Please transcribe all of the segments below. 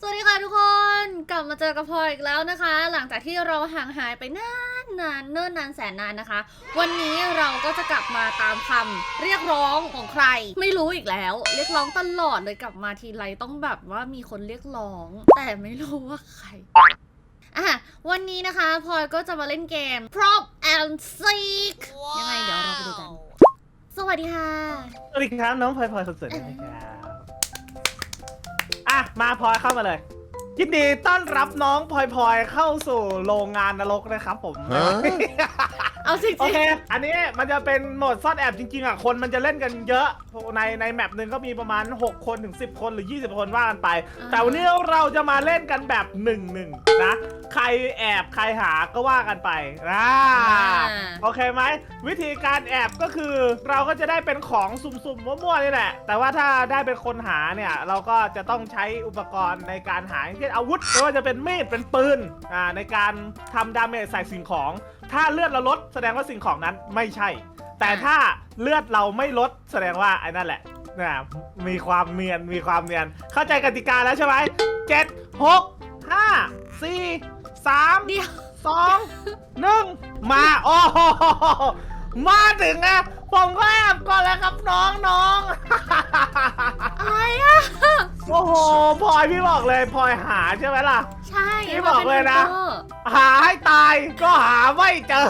สวัสดีค่ะทุกคนกลับมาเจอกับพลอยอีกแล้วนะคะ หลังจากที่เราห่างหายไปนานนานเนิ่นนานแสนนานนะคะ วันนี้เราก็จะกลับมาตามคำเรียกร้องของใคร ไม่รู้อีกแล้ว เรียกร้องตลอดเลยกลับมาทีไรต้องแบบว่ามีคนเรียกร้อง แต่ไม่รู้ว่าใครอะวันนี้นะคะพลอยก็จะมาเล่นเกม Prop and Seek ยังไงเดี๋ยวเราไปดูกัน สวัสดีค่ะ สวัสดีครับน้องพลอยพลอยคนสวยนะครับ อะมาพลอยเข้ามาเลยยินดีต้อนรับน้องพลอยพลอยเข้าสู่โรงงานนรกนะครับผม เอาจริโองเค อันนี้มันจะเป็นโหมดซ่อนแอบจริงๆอะ คนมันจะเล่นกันเยอะ ในในแมปหนึ่งก็มีประมาณ 6 คนถึง 10 คนหรือ 20 คนว่ากันไป แต่วันนี้เราจะมาเล่นกันแบบ1นึนะ ใครแอบใครหาก็ว่ากันไปอ่า โอเคไหมวิธีการแอบก็คือเราก็จะได้เป็นของสุ่มๆมั่วๆนี่แหละ แต่ว่าถ้าได้เป็นคนหาเนี่ยเราก็จะต้องใช้อุปกรณ์ในการหาอย่างเช่นอาวุธไม่ว่าจะเป็นมีดเป็นปืนอ่าในการทำดาเมจใส่สิ่งของ ถ้าเลือดเราลดแสดงว่าสิ่งของนั้นไม่ใช่ แต่ถ้าเลือดเราไม่ลดแสดงว่าไอ้นั่นแหละนะมีความเนียนมีความเนียนเข้าใจกติกาแล้วใช่ไหมเจ็ดหกห้าสี่ สามเดียว สองหนึ่งมาโอ้โหมาถึงนะผมก็แอบก่อนแล้วครับน้องน้องอะไรอะ โอ้โหพลอยพี่บอกเลยพลอยหาใช่ไหมล่ะ ใช่พี่บอกเลยนะมัป็ Uber หาให้ตายก็หาไม่เจอ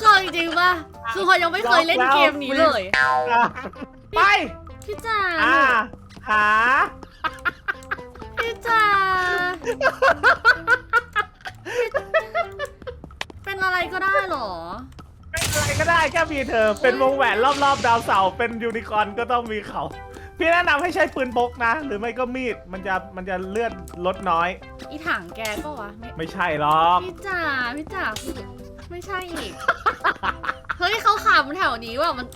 เคยจริงป่ะคือพลอยยังไม่เคยเล่นเกมนี้เลย ไป พี่จ๋าอ่าหา พี่จ๋า เป็นอะไรก็ได้เหรอ เป็นอะไรก็ได้แค่มีเธอ เป็นวงแหวนรอบๆ ดาวเสาร์เป็นยูนิคอร์นก็ต้องมีเขา พี่แนะนำให้ใช้ปืนพกนะ หรือไม่ก็มีดมันจะมันจะเลื่อนลดน้อย อีถังแกก็วะไม่ไม่ใช่หรอก พี่จ๋าพี่จ๋าคือไม่ใช่อีก เฮ้ยเขาขำแถวนี้ว่ะมัน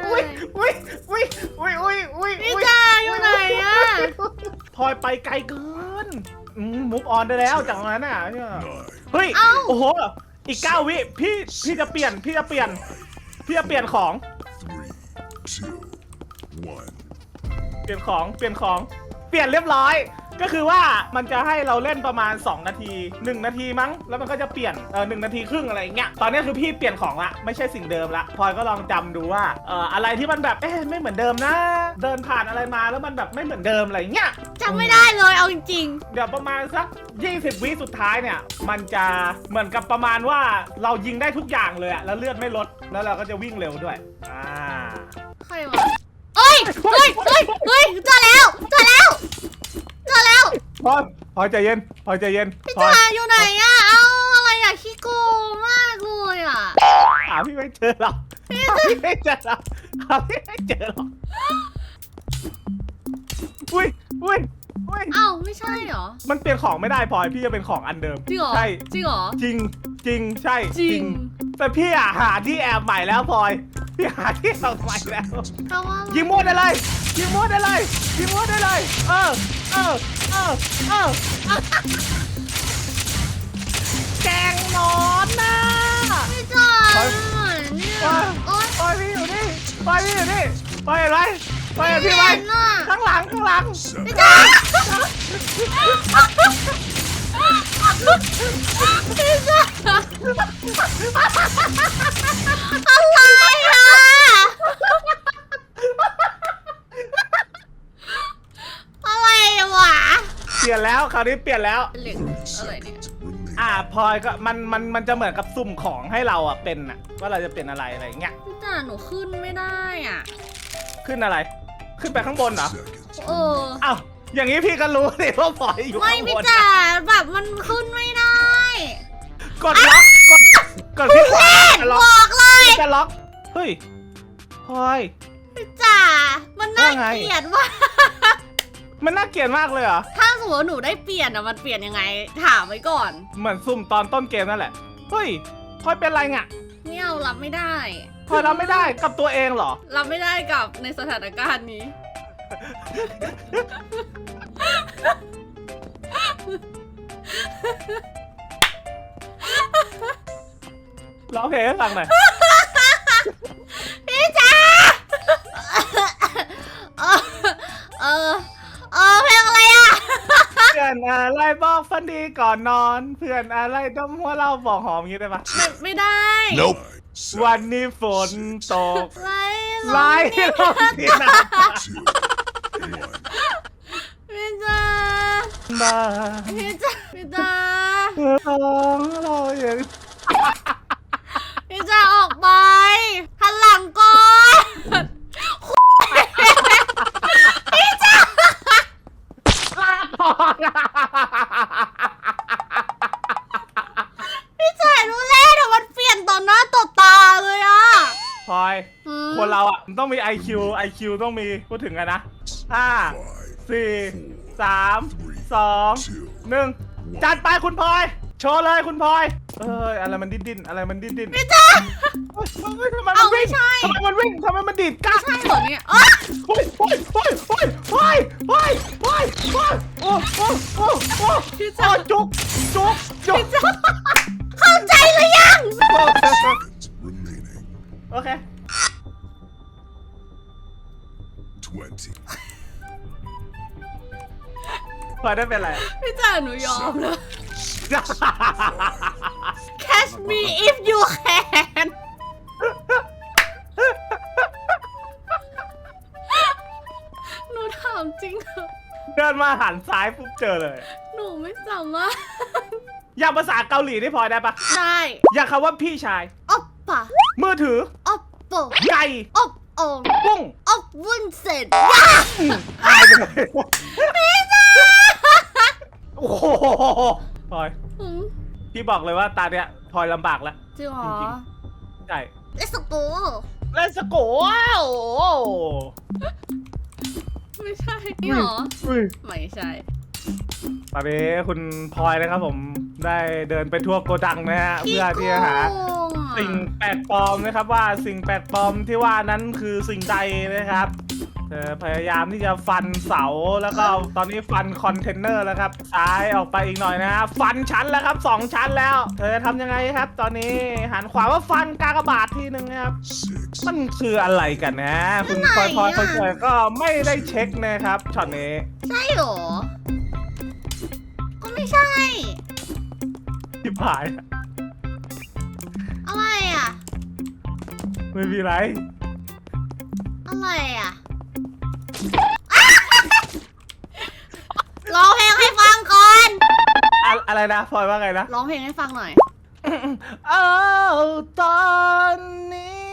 ไม่อุ้ยใช่อุ้ยอุ้ยอุ้ยอุ้ยอุ้ยพี่อุ้ยจ๋าอยู่ไหนอะพลอยไปไกลเกิน มุกออนได้แล้วจากตรงนั้นน่ะเนี่ยเฮ้ยเอ้าโอ้โห อีกเก้าวิ พี่ พี่จะเปลี่ยน พี่จะเปลี่ยน พี่จะเปลี่ยนของ Three, two, one. เปลี่ยนของ เปลี่ยนของ เปลี่ยนเรียบร้อย ก็คือว่ามันจะให้เราเล่นประมาณ 2 นาที 1 นาทีมั้ง แล้วมันก็จะเปลี่ยนเออหนาทีครึ่งอะไรอย่างเงี้ยตอนนี้คือพี่เปลี่ยนของละไม่ใช่สิ่งเดิมละพลอยก็ลองจำดูว่าเอ่ออะไรที่มันแบบเอ๊ะไม่เหมือนเดิมนะ เดินผ่านอะไรมาแล้วมันแบบไม่เหมือนเดิมอะไรอย่างเงี้ยจำไม่ได้เลยเอาจริงเดี๋ยวประมาณสัก 20 วิสุดท้ายเนี่ย มันจะเหมือนกับประมาณว่าเรายิงได้ทุกอย่างเลยอะแล้วเลือดไม่ลดแล้วเราก็จะวิ่งเร็วด้วยอ่าๆใครวะเอ้ยเฮ้ยเฮ้ยเฮ้ยเจอแล้วเจอแล้วเจอแล้ว พอยพอยใจเย็นพอยใจเย็นพี่พอยจ๋าอยู่ไหนอะเอาอะไรอะขี้โกงมากเลยอะหาพี่ไม่เจอหรอกหาพี่ไม่เจอหรอกหาพี่ไม่เจอหรอกอุ้ยอุ้ยอุ้ยเอ้าไม่ใช่เหรอมันเปลี่ยนของไม่ได้พลอยพี่จะเป็นของอันเดิมจริงเหรอใช่จริงเหรอ จริงจริงใช่จริง แต่พี่อะหาที่แอบใหม่แล้วพลอยพี่หาที่แอบใหม่แล้วเพราะว่ายิงมั่วได้เลยยิงมั่วได้เลยยิงมั่วได้เลย เออ เออเออเออแกงหนอนนะพี่จ๋าไปอยู่ไหนเนี่ยไปโอ๊ยปล่อยพี่อยู่นี่ปล่อยพี่อยู่นี่ปล่อยเห็นไปล่อยพี่ไหมเห็นอะข้างหลังข้างหลัง Seven. พี่จ๋าพี่จ๋าอะไรอะอะไรวะ เปลี่ยนแล้วคราวนี้เปลี่ยนแล้ว เหล็กอะไรเนี่ย Remain. อ่าพลอยก็มันมันมันจะเหมือนกับสุ่มของให้เราอะเป็นอะว่าเราจะเป็นอะไรอะไรอย่างเงี้ยพี่จ๋าหนูขึ้นไม่ได้อะ ขึ้นอะไร ขึ้นไปข้างบนเหรอ Seconds. เออ อ้าวอย่างนี้พี่ก็รู้สิว่าพลอยอยู่ไม่ข้างบพี่นจ๋าแบบมันขึ้นไม่ได้กดล็อกกดกดที่ขวาจะล็บอกอกเลยจะล็อกเฮ้ยพลอย พี่จ๋ามันน่าว่าไง เกลียดว่ากมันน่าเกลียดมากเลยเหรอถ้า สมมติว่าหนูได้เปลี่ยนอะมันเปลี่ยนยังไง ถามไว้ก่อน เหมือนสุ่มตอนต้นเกมนั่นแหละ เฮ้ยพลอยเป็นไรไงไม่เอารับไม่ได้ พลอยรับไม่ได้กับตัวเองเหรอ รับไม่ได้กับในสถานการณ์นี้ ร้องเพลงให้ฟังหน่อยพี่จ๋าเออเออ อนอะไรบอกฝันดีก่อนนอน เพื่อนอะไรดมหัวเราบอกหอมอย่างงี้ได้ปะไม่ไม่ได้ Nope. วันนี้ฝนตกไล่ไล่ลงที่หน้า Two. One. พี่จ้ามาพี่จ้าพี่จ้าร้องเราอย่าง พี่จ้าออกไปหันหลังก่อน พี่จ่ายรู้เล่แต่มันเปลี่ยนต่อหน้าต่อตาเลยอะ พลอย อืม คนเราอะมันต้องมี IQ IQ ต้องมีพูดถึงกันนะห้า Five. สี่สามสองหนึ่งจัดไปคุณพลอย โชว์เลยคุณพลอย เอ้ยอะไรมันดิ้นดิ้นอะไรมันดิ้นดิ้นพี่จ้าเฮ้ยเฮ้ยทำไมเอามันไม่วิ่งใช่ทำไมมันวิ่งทำไมมันดีดก้าใช่เหรอเนี่ยอ๊ะเฮ้ยเฮ้ยเฮ้ยเฮ้ยเฮ้ยเฮ้ยเฮ้ยเฮ้ยโอ้โอ้โอ้โอ้พี่โอ้จ้าจุกจุกจุกเข้าใจหรือยัง Seconds remaining. โอเค Twenty. พลอยได้เป็นไร พี่จ้าหนูยอมเลย Catch me if you can หนูถามจริงเหอะเดินมาหันซ้ายปุ๊บเจอเลย หนูไม่สามารถ อยากภาษาเกาหลีได้พลอยได้ปะได้อยากคำว่าพี่ชายอ๊อปปะมือถืออ๊อปโปไก่อ๊อปโองปุ้งอ๊อปวุ้นเสร็จตายไปเลยโอ้โหพลอยอืมพี่บอกเลยว่าตาเนี้ยพลอยลำบากแล้ว จริงเหรอจริง ใช่ Let's go เลสโกว้าวไม่ใช่นี่เหรออุ้ยไม่ใช่ ตอนนี้คุณพลอยนะครับผมได้เดินไปทั่วโกดังนะฮะเพื่อที่จะหา สิ่งแปลกปลอมนะครับว่าสิ่งแปลกปลอมที่ว่านั้นคือสิ่งใดนะครับเธอพยายามที่จะฟันเสาแล้วก็ตอนนี้ฟันคอนเทนเนอร์แล้วครับซ้ายออกไปอีกหน่อยนะฮะฟันชั้นแล้วครับสองชั้นแล้ว เธอทำยังไงครับ ตอนนี้หันขวาว่าฟันกากบาททีหนึ่งนะครับ Six. มันคืออะไรกันนะ คุณพลอยพลอยพลอยพลอยก็ไม่ได้เช็คนะครับช็อตนี้ ใช่เหรอก็ ไม่ใช่ที่ผายอะไรอะ ไม่มีไรอะไรอะร้องเพลงให้ฟังก่อน อะอะไรนะพลอยว่าไงนะร้องเพลงให้ฟังหน่อย เอาตอนนี้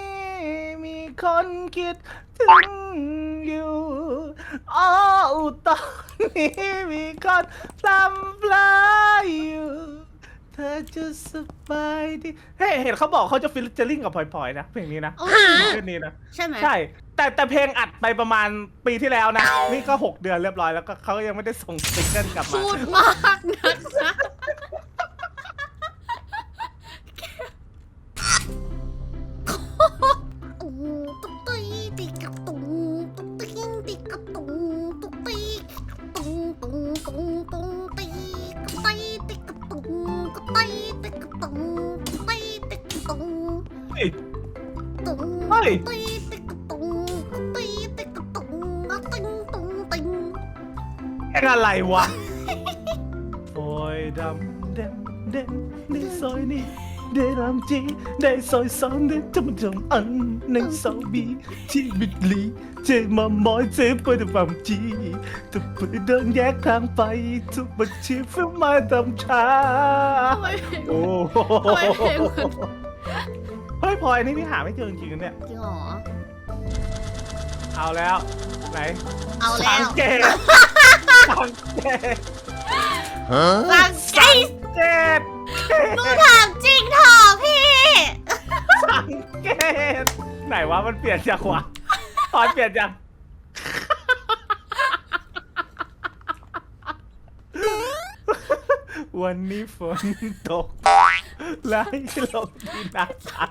มีคนคิดถึงอยู่เอาตอน นี้มีคนพลำพลายอยู่ เธอจะสบายดีเฮ้ยเห็นเขาบอกเขาจะฟิลเจอริ่งกับพลอยๆนะเพลงนี้นะโอ้เพลงนี้นะ ใช่ไหม ใช่ แต่แต่เพลงอัดไปประมาณปีที่แล้วนะ นี่ก็ 6 เดือนเรียบร้อยแล้วก็เขาก็ยังไม่ได้ส่งซิงเกิลกลับมา พูดมากนักนะ งอะไรวะโอ้ยดำเด่นเด่นในซอยนี้ได้รำจีได้ซอยสองได้จำจำอันในซอยบีที่บิดลีเจมามอยเจไปแต่ความจีทุกปืนเดินแยกทางไปทุกบัญชีฟิลมาตำช้าทำไมเพลงโอ้โหทำไมเพลงมันเฮ้ยพลอยนี่พี่หาไม่เจอจริงๆนะเนี่ย จริงเหรอเอาแล้ว ไหนเอาแล้สังวเกต สังเกต Huh? สังเกตเกตหนูถามจริงเถอะพี่ สังเกตไหนวะมันเปลี่ยนจากวะตอนเปลี่ยนจากวันนี้ฝนตกไหลลงที่หน้าผา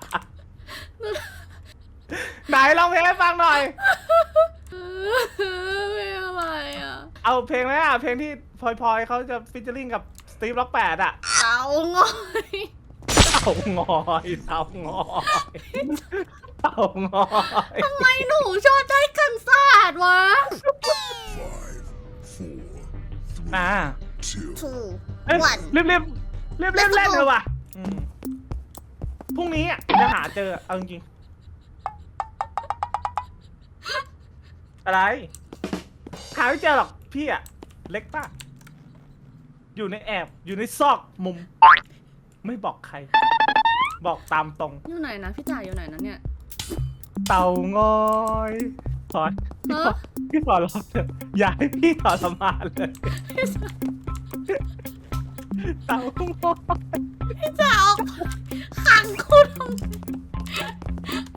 ไหนลองเพลงให้ฟังหน่อย ไม่อะไรอะ เอาเพลงไหมอะเพลงที่พลอยพเขาจะฟิชเชอริงกับสตีฟล็อกแปดอะเตางอยเต่างอยเต่างอยเต่างอยทำไมหนูชอบได้คันศาดวะอ่า two. ถูเอ้ยวันรีบรีรีบบเล่นเลยว่ะพรุ่งนี้จะหาเจอเอาจริง อะไรหาไม่เจอหรอกพี่อะเล็กป่ะ อยู่ในแอบอยู่ในซอกมุม ไม่บอกใคร บอกตามตรง อยู่ไหนนะพี่จ่ายอยู่ไหนนะเนี่ย เต่างอยถอนพี่ถอนหรอบเถอะอย่าให้พี่ถอนละมาเลยเต่างอยพี่จ่าออกขังคุณ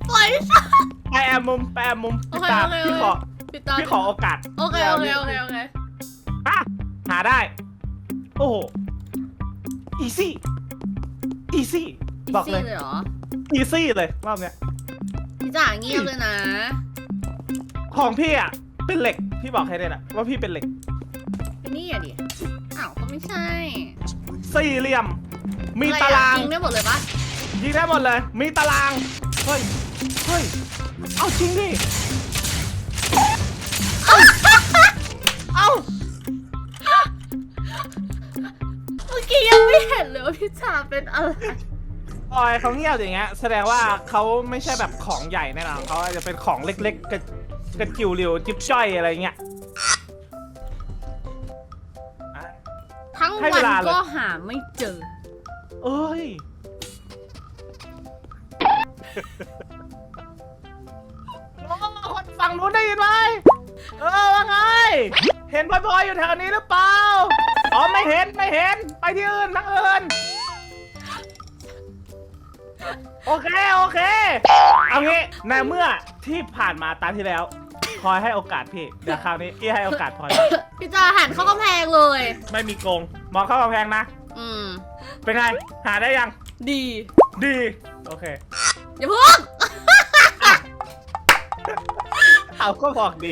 ปล่อยฉัน แปรมุมแอบมุมโอพี่เคตามพี่ขอ ปิดตาพี่ขอโอกาสโอเคโอเคโอเคโอเคอะหาได้ โอ้โห อีซี่ อีซี่ บอกเลย หรออีซี่เลยรอบเนี้ย พี่จ๋าเงียบเลยนะ ของพี่อะ เป็นเหล็ก พี่บอกใครได้ละว่าพี่เป็นเหล็ก นี่อะดิ อ้าวก็ไม่ใช่สี่เหลี่ยม มีตารางยิงได้หมดเลยปะยิงได้หมดเลย มีตาราง เฮ้ย เฮ้ย เอาจริงดิ เอาเมื่อกี้ยังไม่เห็นเลยว่าพิชาเป็นอะไร ออยเขาเงียบอย่างเงี้ยแสดงว่าเขาไม่ใช่แบบของใหญ่แน่นอนเขาอาจจะเป็นของเล็กๆกระจิ๋วเรียวจิ๊บจ่อยอะไรเงี้ย ทั้งวันก็หาไม่เจอ เอ้ย โอ้คนฝั่งนู้นได้ยินไหม เออว่าไง เห็นพลอยอยู่แถวนี้หรือเปล่า อ๋อไม่เห็นไม่เห็น ไปที่อื่นทั้งอื่น โอเคโอเค เอางี้ในเมื่อที่ผ่านมาตามที่แล้วพลอยให้โอกาสพี่ เดี๋ยวคราวนี้พี่ให้โอกาสพลอย พี่จะหันเข้ากำแพงเลย ไม่มีโกง มองเข้ากำแพงนะ อืม เป็นไง หาได้ยัง ดีดี โอเค อย่าพูดงเอาก็บอกดี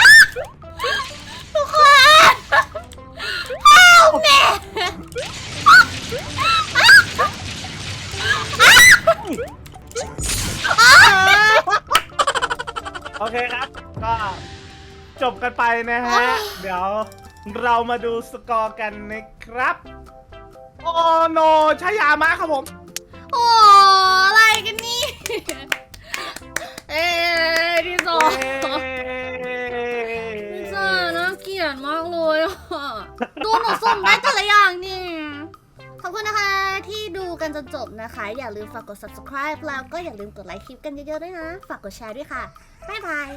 จบกันไปนะฮะ เดี๋ยวเรามาดูสกอร์กันนะครับ โอ้โนชายามะครับผม โอ้อะไรกันนี่ เอ้ยที่สองพิซซ่าน่าเกลียดมากเลยอะดูหนูส่งได้แต่ละอย่างนี่ขอบคุณนะคะ ที่ดูกันจนจบนะคะ อย่าลืมฝากกด subscribe แล้วก็อย่าลืมกดไลค์คลิปกันเยอะๆด้วยนะ ฝากกดแชร์ด้วยค่ะ บ๊ายบาย